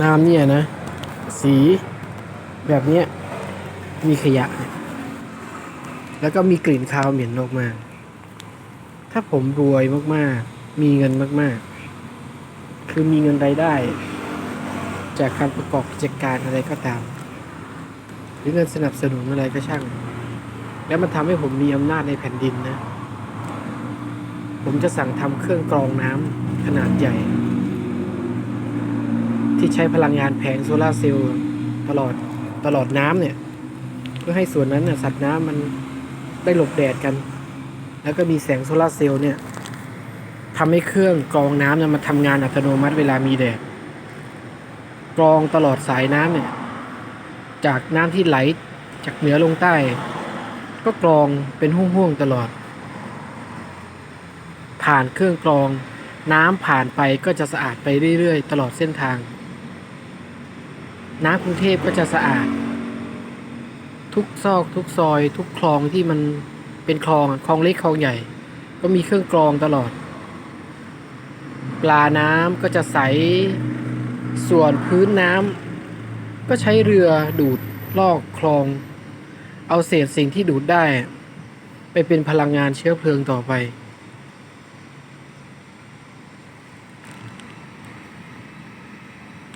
น้ำเนี่ยนะ สีแบบนี้มีขยะ แล้วก็มีกลิ่นคาวเหม็นออกมา ถ้าผมรวยมากๆ มีเงินมากๆ คือมีเงินรายได้ จากการประกอบกิจการอะไรก็ตาม หรือเงินสนับสนุนอะไรก็ช่าง แล้วมันทำให้ผมมีอำนาจในแผ่นดินนะ ผมจะสั่งทำเครื่องกรองน้ำขนาดใหญ่ ที่ใช้พลังงานแผงโซลาร์เซลล์ตลอดตลอดน้ำเนี่ย เพื่อให้ส่วนนั้นเนี่ยสัตว์น้ำมันได้หลบแดดกัน แล้วก็มีแสงโซลาร์เซลล์เนี่ยทำให้เครื่องกรองน้ำเนี่ยมันทำงานอัตโนมัติเวลามีแดดกรองตลอดสายน้ำเนี่ยจากน้ำที่ไหลจากเหนือลงใต้ ก็กรองเป็นห่วงๆตลอด ผ่านเครื่องกรองน้ำผ่านไปก็จะสะอาดไปเรื่อยๆ ตลอดเส้นทาง น้ำกรุงเทพก็จะสะอาด ทุกซอกทุกซอย ทุกคลองที่มันเป็นคลองคลองเล็กคลองใหญ่ ก็มีเครื่องกรองตลอด ปลาน้ำก็จะใสส่วนพื้นน้ำก็ใช้เรือดูดลอกคลอง เอาเศษสิ่งที่ดูดได้ ไปเป็นพลังงานเชื้อเพลิงต่อไป